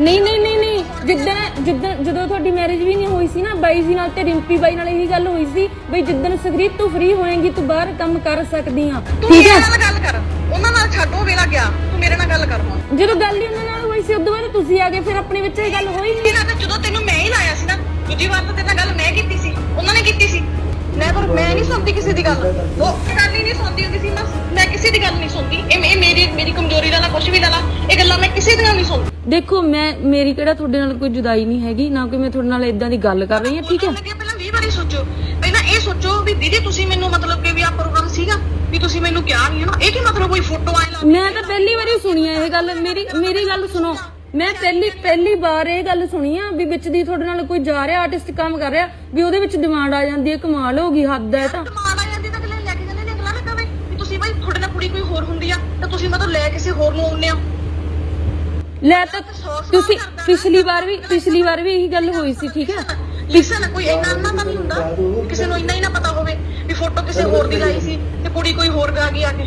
ਨਹੀਂ ਨਹੀਂ ਨਹੀਂ ਨਹੀਂ। ਜਿੱਦਣ ਜਿੱਦਣ ਜਦੋਂ ਤੁਹਾਡੀ ਮੈਰਿਜ ਵੀ ਨਹੀਂ ਹੋਈ ਸੀ ਨਾ ਬਾਈ ਜੀ ਨਾਲ ਤੇ ਰਿੰਪੀ ਬਾਈ ਨਾਲ ਇਹੀ ਗੱਲ ਹੋਈ ਸੀ ਬਈ ਜਿੱਦਣ ਸੁਖਰੀਤ ਤੂੰ ਫ੍ਰੀ ਹੋਏਂਗੀ ਤੂੰ ਬਾਹਰ ਕੰਮ ਕਰ ਸਕਦੀ ਆ। ਤੂੰ ਠੀਕ ਮੇਰੇ ਹੈ? ਨਾਲ ਗੱਲ ਕਰ। ਉਹਨਾਂ ਨਾਲ ਛੱਡੋ ਵੇਲਾ ਗਿਆ। ਤੂੰ ਮੇਰੇ ਨਾਲ ਗੱਲ ਕਰ ਹੁਣ। ਜਦੋਂ ਗੱਲ ਹੀ ਉਹਨਾਂ ਨਾਲ ਹੋਈ ਸੀ ਉਦੋਂ ਬਾਅਦ ਤੁਸੀਂ ਆ ਗਏ ਫਿਰ ਆਪਣੇ ਵਿੱਚ ਇਹ ਗੱਲ ਹੋਈ ਨਹੀਂ। ਇਹਨਾਂ ਤੇ ਜਦੋਂ ਤੈਨੂੰ ਮੈਂ ਹੀ ਲਾਇਆ ਸੀ ਨਾ ਦੂਜੀ ਵਾਰ ਤਾਂ ਤੇਰੇ ਨਾਲ ਗੱਲ ਮੈਂ ਕੀਤੀ ਸੀ। ਉਹਨਾਂ ਨੇ ਕੀਤੀ ਸੀ। ਨੈਵਰ ਮੈਂ ਨਹੀਂ ਸੁਣਦੀ ਕਿਸੇ ਦੀ ਗੱਲ। ਉਹ ਸੁਣਦੀ ਹੁੰਦੀ ਸੀ ਮੈਂ ਮੈਂ ਕਿਸੇ ਦੀ ਗੱਲ ਨਹੀਂ ਸੁਣਦੀ। ਇਹ ਇਹ ਮੇਰੀ ਮੇਰੀ ਕਮਜ਼ੋਰੀ ਦਾ ਨਾ ਕੁਝ ਵੀ ਦਾ ਨਾ ਇਹ ਗੱਲਾਂ ਮੈਂ ਕਿਸੇ ਦੀਆਂ ਨਹੀਂ ਸੁਣਦੀ। ਦੇਖੋ ਮੈਂ ਮੇਰੀ ਕਿਹੜਾ ਤੁਹਾਡੇ ਨਾਲ ਕੋਈ ਜੁਦਾਈ ਨਹੀਂ ਹੈਗੀ ਨਾ ਕੋਈ ਮੈਂ ਤੁਹਾਡੇ ਨਾਲ ਇਦਾਂ ਦੀ ਗੱਲ ਕਰ ਰਹੀ ਹਾਂ ਠੀਕ ਹੈ? ਲੱਗੇ ਪਹਿਲਾਂ 20 ਵਾਰੀ ਸੋਚੋ। ਪਹਿਲਾਂ ਇਹ ਸੋਚੋ ਵੀ ਦੀਦੀ ਤੁਸੀਂ ਮੈਨੂੰ ਮਤਲਬ ਕਿ ਵੀ ਆ ਪ੍ਰੋਗਰਾਮ ਸੀਗਾ ਵੀ ਤੁਸੀਂ ਮੈਨੂੰ ਕਿਹਾ ਨਹੀਂ ਹੈ ਨਾ। ਇਹ ਕੀ ਮਤਲਬ ਕੋਈ ਫੋਟੋ ਆਏ ਲਾ ਮੈਂ ਤਾਂ ਪਹਿਲੀ ਵਾਰੀ ਸੁਣੀ ਆ ਇਹ ਗੱਲ। ਮੇਰੀ ਮੇਰੀ ਗੱਲ ਸੁਣੋ। ਮੈਂ ਪਹਿਲੀ ਪਹਿਲੀ ਵਾਰ ਇਹ ਗੱਲ ਸੁਣੀ ਆ ਵੀ ਵਿੱਚ ਦੀ ਤੁਹਾਡੇ ਨਾਲ ਕੋਈ ਜਾ ਰਿਹਾ ਆਰਟਿਸਟ ਕੰਮ ਕਰ ਰਿਹਾ ਵੀ ਉਹਦੇ ਵਿੱਚ ਡਿਮਾਂਡ ਆ ਜਾਂਦੀ ਹੈ ਕਮਾਲ ਹੋ ਗਈ ਹੱਦ ਹੈ ਤਾਂ ਮਾਣ ਆ ਜਾਂਦੀ ਤਾਂ ਅਗਲੇ ਲੈ ਕੇ ਜਾਂਦੇ ਨੇ ਅਗਲਾ ਨਾ ਕਵੇ ਵੀ ਤੁਸੀਂ ਬਾਈ ਤੁਹਾਡੇ ਨਾਲ ਕੁੜੀ ਕੋਈ ਹੋਰ ਹੁੰਦੀ ਆ ਤਾਂ ਤੁਸੀਂ ਮਤਲਬ ਲੈ ਕਿਸੇ ਹੋਰ ਨੂੰ ਆਉਂਦੇ ਆ ਲੈ ਤਾਂ ਤੁਸੀਂ ਪਿਛਲੀ ਵਾਰ ਵੀ ਪਿਛਲੀ ਵਾਰ ਵੀ ਇਹੀ ਗੱਲ ਹੋਈ ਸੀ ਠੀਕ ਹੈ? ਕਿਸੇ ਨਾ ਕੋਈ ਇੰਨਾ ਨਾ ਤਾਂ ਨਹੀਂ ਹੁੰਦਾ? ਕਿਸੇ ਨੂੰ ਇੰਨਾ ਹੀ ਨਾ ਪਤਾ ਹੋਵੇ ਵੀ ਫੋਟੋ ਕਿਸੇ ਹੋਰ ਦੀ ਲਾਈ ਸੀ ਤੇ ਕੁੜੀ ਕੋਈ ਹੋਰ ਗਾ ਗਈ ਆ ਕੇ।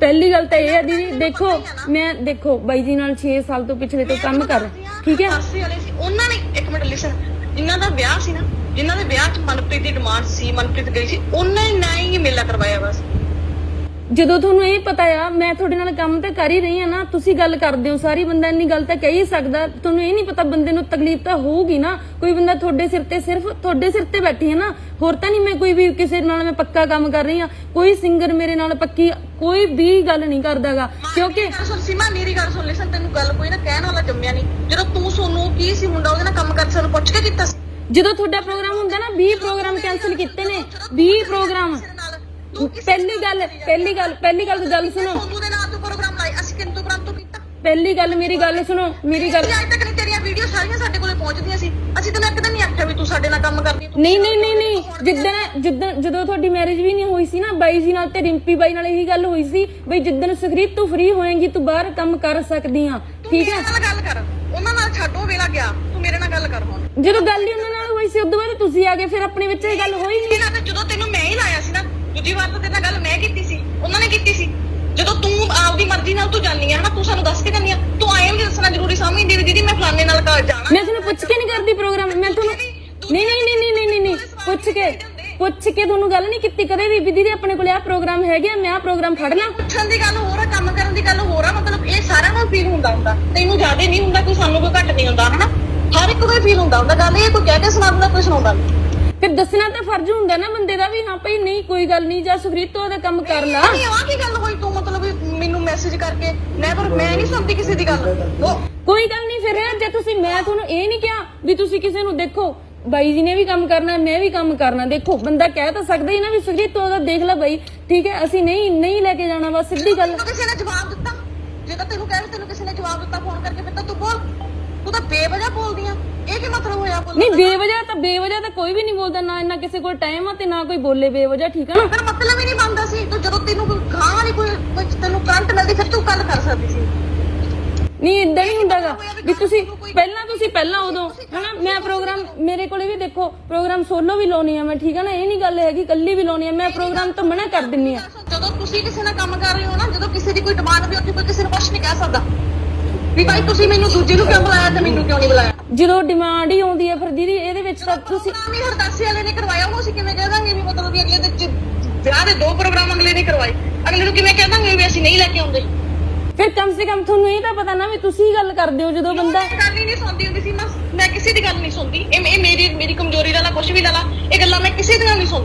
ਪਹਿਲੀ ਗੱਲ ਤਾਂ ਇਹ ਹੈ ਦੀਦੀ ਦੇਖੋ ਮੈਂ ਦੇਖੋ ਬਾਈ ਜੀ ਨਾਲ 6 ਸਾਲ ਤੋਂ ਪਿਛਲੇ ਤੋਂ ਕੰਮ ਕਰ ਠੀਕ ਹੈ? ਪਾਸੇ ਵਾਲੇ ਸੀ ਉਹਨਾਂ ਨੇ ਇੱਕ ਮਿੰਟ ਲਿਸਨ ਜਿਨ੍ਹਾਂ ਦਾ ਵਿਆਹ ਸੀ ਨਾ ਜਿਨ੍ਹਾਂ ਦੇ ਵਿਆਹ 'ਚ ਮਨਪ੍ਰੀਤ ਦੀ ਡਿਮਾਂਡ ਸੀ ਮਨਪ੍ਰੀਤ ਗਈ ਸੀ ਉਹਨਾਂ ਨੇ ਨਾ ਹੀ ਮੇਲਾ ਕਰਵਾਇਆ। ਜਦੋਂ ਤੁਹਾਨੂੰ ਇਹ ਪਤਾ ਆ ਮੈਂ ਤੁਹਾਡੇ ਨਾਲ ਕੰਮ ਤਾਂ ਕਰ ਹੀ ਰਹੀ ਆ ਨਾ ਤੁਸੀਂ ਗੱਲ ਕਰਦੇ ਹੋ ਸਾਰੀ ਬੰਦਾ ਇੰਨੀ ਗੱਲ ਤਾਂ ਕਹਿ ਹੀ ਸਕਦਾ ਤੁਹਾਨੂੰ ਇਹ ਨਹੀਂ ਪਤਾ ਬੰਦੇ ਨੂੰ ਤਕਲੀਫ ਤਾਂ ਹੋਊਗੀ ਨਾ ਕੋਈ ਬੰਦਾ ਤੁਹਾਡੇ ਸਿਰ ਤੇ ਸਿਰਫ ਤੁਹਾਡੇ ਸਿਰ ਤੇ ਬੈਠੀ ਹੈ ਨਾ ਹੋਰ ਤਾਂ ਨਹੀਂ ਮੈਂ ਕੋਈ ਵੀ ਕਿਸੇ ਨਾਲ ਮੈਂ ਪੱਕਾ ਕੰਮ ਕਰ ਰਹੀ ਆ ਕੋਈ ਸਿੰਗਰ ਮੇਰੇ ਨਾਲ ਪੱਕੀ ਕੋਈ ਵੀ ਗੱਲ ਨਹੀਂ ਕਰਦਾਗਾ ਕਿਉਂਕਿ ਸੁਣ ਸੀਮਾ ਮੇਰੀ ਗੱਲ ਸੁਣ ਲਿਸਨ ਤੈਨੂੰ ਗੱਲ ਕੋਈ ਨਾ ਕਹਿਣ ਵਾਲਾ ਜੰਮਿਆ ਨਹੀਂ। ਜਦੋਂ ਤੂੰ ਸੋਨੂੰ ਕੀ ਸੀ ਮੁੰਡਾ ਉਹਦੇ ਨਾਲ ਕੰਮ ਕਰ ਸਾਨੂੰ ਪੁੱਛ ਕੇ ਕੀਤਾ ਸੀ। ਜਦੋਂ ਤੁਹਾਡਾ ਪ੍ਰੋਗਰਾਮ ਹੁੰਦਾ ਨਾ 20 ਪ੍ਰੋਗਰਾਮ ਕੈਨਸਲ ਕੀਤੇ ਨੇ 20 ਪ੍ਰੋਗਰਾਮ ਪਹਿਲੀ ਗੱਲ ਪਹਿਲੀ ਗੱਲ ਪਹਿਲੀ ਗੱਲ ਗੱਲ ਸੁਣੋ। ਸੋਨੂੰ ਦੇ ਨਾਲ ਤੂੰ ਪ੍ਰੋਗਰਾਮ ਲਾਈ ਅਸੀਂ ਕਿੰਤੂ ਪ੍ਰੰਤੂ ਕੀਤਾ? ਪਹਿਲੀ ਗੱਲ ਮੇਰੀ ਗੱਲ ਸੁਣੋ ਮੇਰੀ ਗੱਲ ਅੱਜ ਤੱਕ ਨਹੀਂ ਤੇਰੀਆਂ ਵੀਡੀਓ ਸਾਰੀਆਂ ਸਾਡੇ ਕੋਲੇ ਪਹੁੰਚਦੀਆਂ ਸੀ। ਅਸੀਂ ਤੈਨੂੰ ਇੱਕ ਦਿਨ ਨਹੀਂ ਆਖਿਆ ਵੀ ਤੂੰ ਸਾਡੇ ਨਾਲ ਕੰਮ ਕਰਦੀ ਤੂੰ ਨਹੀਂ ਨਹੀਂ ਨਹੀਂ ਨਹੀਂ। ਜਿੱਦਣ ਜਿੱਦਣ ਜਦੋਂ ਤੁਹਾਡੀ ਮੈਰਿਜ ਵੀ ਨਹੀਂ ਹੋਈ ਸੀ ਨਾ ਬਾਈ ਜੀ ਨਾਲ ਤੇ ਰਿੰਪੀ ਬਾਈ ਨਾਲ ਇਹੀ ਗੱਲ ਹੋਈ ਸੀ ਬਈ ਜਿੱਦਣ ਸੁਖਰੀਤ ਤੂੰ ਫ੍ਰੀ ਹੋਏਂਗੀ ਤੂੰ ਬਾਹਰ ਕੰਮ ਕਰ ਸਕਦੀ ਆ। ਠੀਕ ਹੈ ਨਾਲ ਗੱਲ ਕਰ। ਉਹਨਾਂ ਨਾਲ ਛੱਡੋ ਵੇਲਾ ਗਿਆ। ਤੂੰ ਮੇਰੇ ਨਾਲ ਗੱਲ ਕਰ ਹੁਣ। ਜਦੋਂ ਗੱਲ ਹੀ ਉਹਨਾਂ ਨਾਲ ਹੋਈ ਸੀ ਉਦੋਂ ਬਾਅਦ ਤੁਸੀਂ ਆ ਗਏ ਫਿਰ ਆਪਣੇ ਵਿੱਚ ਇਹ ਗੱਲ ਹੋਈ ਨਹੀਂ ਤੇ ਜਦੋਂ ਤੈਨੂੰ ਮੈਂ ਹੀ ਲਾਇਆ ਸੀ ਨਾ ਦੂਜੀ ਵਾਰ ਤਾਂ ਤੇਰੇ ਨਾਲ ਗੱਲ ਮੈਂ ਕੀਤੀ ਸੀ? ਉਹਨਾਂ ਨੇ ਕੀਤੀ ਸੀ? ਜਦੋਂ ਤੂੰ ਆਪਦੀ ਮਰਜ਼ੀ ਨਾਲ ਤੂੰ ਜਾਣੀ ਆ ਹਨਾ? ਤੂੰ ਸਾਨੂੰ ਦੱਸ ਕੇ ਜਾਂਦੀ ਆ। ਤੂੰ ਆਏ ਵੀ ਦੱਸਣਾ ਜ਼ਰੂਰੀ ਸਮਝਦੀ ਵੀ ਦੀਦੀ ਮੈਂ ਫਲਾਣੇ ਨਾਲ ਘਰ ਜਾਣਾ। ਮੈਂ ਤੁਹਾਨੂੰ ਪੁੱਛ ਕੇ ਨਹੀਂ ਕਰਦੀ ਪ੍ਰੋਗਰਾਮ। ਮੈਂ ਤੁਹਾਨੂੰ ਨਹੀਂ ਨਹੀਂ ਨਹੀਂ ਨਹੀਂ ਨਹੀਂ ਨਹੀਂ ਪੁੱਛ ਕੇ ਪੁੱਛ ਕੇ ਤੁਹਾਨੂੰ ਗੱਲ ਨਹੀਂ ਕੀਤੀ ਕਦੇ ਵੀ। ਦੀਦੀ ਆਪਣੇ ਕੋਲ ਆਹ ਪ੍ਰੋਗਰਾਮ ਹੈਗੇ ਆ, ਮੈਂ ਆਹ ਪ੍ਰੋਗਰਾਮ ਫੜ ਲਾਂ। ਪੁੱਛਣ ਦੀ ਗੱਲ ਹੋਰ ਆ ਕੰਮ ਕਰਨ ਦੀ ਗੱਲ ਹੋਰ ਆ ਮਤਲਬ ਇਹ ਸਾਰਿਆਂ ਨੂੰ ਫੀਲ ਹੁੰਦਾ ਹੁੰਦਾ। ਤੈਨੂੰ ਜ਼ਿਆਦਾ ਨਹੀਂ ਹੁੰਦਾ ਕੋਈ ਸਾਨੂੰ ਕੋਈ ਘੱਟ ਨਹੀਂ ਹੁੰਦਾ ਹਨਾ? ਹਰ ਇੱਕ ਨੂੰ ਫੀਲ ਹੁੰਦਾ ਹੁੰਦਾ। ਗੱਲ ਇਹ ਕੋਈ ਕਹਿ ਕੇ ਸੁਣਾ ਦਿੰਦਾ ਕੋਈ ਸੁਣਾਉਂਦਾ ਨਹੀਂ ਫਿਰ ਦੱਸਣਾ ਤਾਂ ਫਰਜ਼ ਹੁੰਦਾ ਨਾ ਬੰਦੇ ਦਾ ਵੀ ਹਾਂ ਭਈ ਨਹੀਂ ਕੋਈ ਗੱਲ ਨਹੀਂ ਜਾਂ ਸੁਖਰੀਤ ਤੋਂ ਉਹਦਾ ਕੰਮ ਕਰ ਲਾ। ਨਹੀਂ ਆ ਕੀ ਗੱਲ ਹੋਈ? ਤੂੰ ਮਤਲਬ ਮੈਨੂੰ ਮੈਸੇਜ ਕਰਕੇ ਨੈਵਰ ਮੈਂ ਨਹੀਂ ਸੁਣਦੀ ਕਿਸੇ ਦੀ ਗੱਲ। ਉਹ ਕੋਈ ਗੱਲ ਨਹੀਂ ਫਿਰ ਜੇ ਤੁਸੀਂ ਮੈਂ ਤੁਹਾਨੂੰ ਇਹ ਨਹੀਂ ਕਿਹਾ ਵੀ ਤੁਸੀਂ ਕਿਸੇ ਨੂੰ ਦੇਖੋ ਬਾਈ ਜੀ ਨੇ ਵੀ ਕੰਮ ਕਰਨਾ ਮੈਂ ਵੀ ਕੰਮ ਕਰਨਾ ਦੇਖੋ ਬੰਦਾ ਕਹਿ ਤਾਂ ਸਕਦਾ ਹੀ ਨਾ ਵੀ ਸੁਖਰੀਤ ਤੂੰ ਉਹਦਾ ਦੇਖ ਲੈ ਬਾਈ ਠੀਕ ਹੈ ਅਸੀਂ ਨਹੀਂ ਨਹੀਂ ਲੈ ਕੇ ਜਾਣਾ ਬਸ ਸਿੱਧੀ ਗੱਲ। ਤੈਨੂੰ ਕਿਸੇ ਨੇ ਜਵਾਬ ਦਿੱਤਾ ਜੇ ਤਾਂ ਤੈਨੂੰ ਕਹੇ ਤੈਨੂੰ ਕਿਸੇ ਨੇ ਜਵਾਬ ਦਿੱਤਾ ਫੋਨ ਕਰਕੇ ਫਿਰ ਤਾਂ ਤੂੰ ਬੋਲ। ਤੂੰ ਤਾਂ ਬੇਵਜ੍ਹਾ ਬੋਲਦੀ ਆ। ਇਹ ਕੀ ਮਤਲਬ ਹੋਇਆ ਨਹੀਂ ਬੇਵਜ੍ਹਾ ਤਾਂ ਬੇਵਜ੍ਹਾ ਤਾਂ ਕੋਈ ਵੀ ਨਹੀਂ ਬੋਲਦਾ ਨਾ ਇੰਨਾ ਕਿਸੇ ਕੋਲ ਟਾਈਮ ਆ ਤੇ ਨਾ ਕੋਈ ਬੋਲੇ ਬੇਵਜ੍ਹਾ ਠੀਕ ਨਾ? ਫਿਰ ਮਤਲਬ ਹੀ ਨਹੀਂ ਬਣਦਾ ਸੀ। ਤੂੰ ਜਦੋਂ ਤੈਨੂੰ ਕੋਈ ਗਾਂ ਵਾਲੀ ਕੋਈ ਕੋਈ ਤੈਨੂੰ ਕਰੰਟ ਮਿਲਦੀ ਫਿਰ ਤੂੰ ਗੱਲ ਕਰ ਸਕਦੀ ਸੀ। ਨਹੀਂ ਇਦਾਂ ਨਹੀਂ ਹੁੰਦਾਗਾ ਵੀ ਤੁਸੀਂ ਪਹਿਲਾਂ ਤੁਸੀਂ ਪਹਿਲਾਂ ਉਦੋਂ ਹਨਾ? ਮੈਂ ਪ੍ਰੋਗਰਾਮ ਮੇਰੇ ਕੋਲੇ ਵੀ ਦੇਖੋ ਪ੍ਰੋਗਰਾਮ ਸੋਲੋ ਵੀ ਲਾਉਣੀ ਆ ਮੈਂ ਠੀਕ ਹੈ ਨਾ? ਇਹ ਨਹੀਂ ਗੱਲ ਹੈਗੀ ਕੱਲੀ ਵੀ ਲਾਉਣੀ ਆ। ਮੈਂ ਪ੍ਰੋਗਰਾਮ ਤੋਂ ਮਨਾ ਕਰ ਦਿੰਨੀ ਆ। ਜਦੋਂ ਤੁਸੀਂ ਕਿਸੇ ਨਾਲ ਕੰਮ ਕਰ ਰਹੇ ਹੋ ਨਾ ਜਦੋਂ ਕਿਸੇ ਦੀ ਕੋਈ ਡਿਮਾਂਡ ਵੀ ਉੱਥੇ ਕੋਈ ਕਿਸੇ ਨੂੰ ਕੁਝ ਨਹੀਂ ਕਹਿ ਸਕਦਾ। ਵੀ ਭਾਈ ਤੁਸੀਂ ਮੈਨੂੰ ਦੂਜੇ ਨੂੰ ਕਿਉਂ ਬੁਲਾਇਆ ਤੇ ਮੈਨੂੰ ਕਿਉਂ ਨਹੀਂ ਬੁਲਾਇਆ? ਜਦੋਂ ਡਿਮਾਂਡ ਹੀ ਆਉਂਦੀ ਹੈ ਫਿਰ ਦੀਦੀ ਇਹਦੇ ਵਿੱਚ ਤਾਂ ਤੁਸੀਂ ਹੀ ਹਰਦਾਸੀ ਵਾਲੇ ਨੇ ਕਰਵਾਇਆ ਉਹਨੂੰ ਅਸੀਂ ਕਿਵੇਂ ਕਹਿ ਦਾਂਗੇ ਵੀ ਮਤਲਬ ਵੀ ਅਗਲੇ ਦੇ ਵਿਆਹ ਦੇ ਦੋ ਪ੍ਰੋਗਰਾਮ ਅਗਲੇ ਨੇ ਕਰਵਾਏ। ਅਗਲੇ ਨੂੰ ਕਿਵੇਂ ਕਹਿ ਦਾਂਗੇ ਵੀ ਅਸੀਂ ਨਹੀਂ ਲੈ ਕੇ ਆਉਂਦੇ? ਫਿਰ ਕਮ ਸੇ ਕਮ ਤੁਹਾਨੂੰ ਇਹ ਤਾਂ ਪਤਾ ਨਾ ਵੀ ਤੁਸੀਂ ਗੱਲ ਕਰਦੇ ਹੋ ਜਦੋਂ ਬੰਦਾ ਇਹ ਗੱਲ ਹੀ ਨਹੀਂ ਸੁਣਦੀ ਹੁੰਦੀ ਸੀ ਮੈਂ ਮੈਂ ਕਿਸੇ ਦੀ ਗੱਲ ਨਹੀਂ ਸੁਣਦੀ। ਇਹ ਇਹ ਮੇਰੀ ਮੇਰੀ ਕਮਜ਼ੋਰੀ ਦਾ ਨਾ ਕੁਝ ਵੀ ਦਾ ਨਾ ਇਹ ਗੱਲਾਂ ਮੈਂ ਕਿਸੇ ਦੀਆਂ ਨਹੀਂ ਸੁਣਦੀ।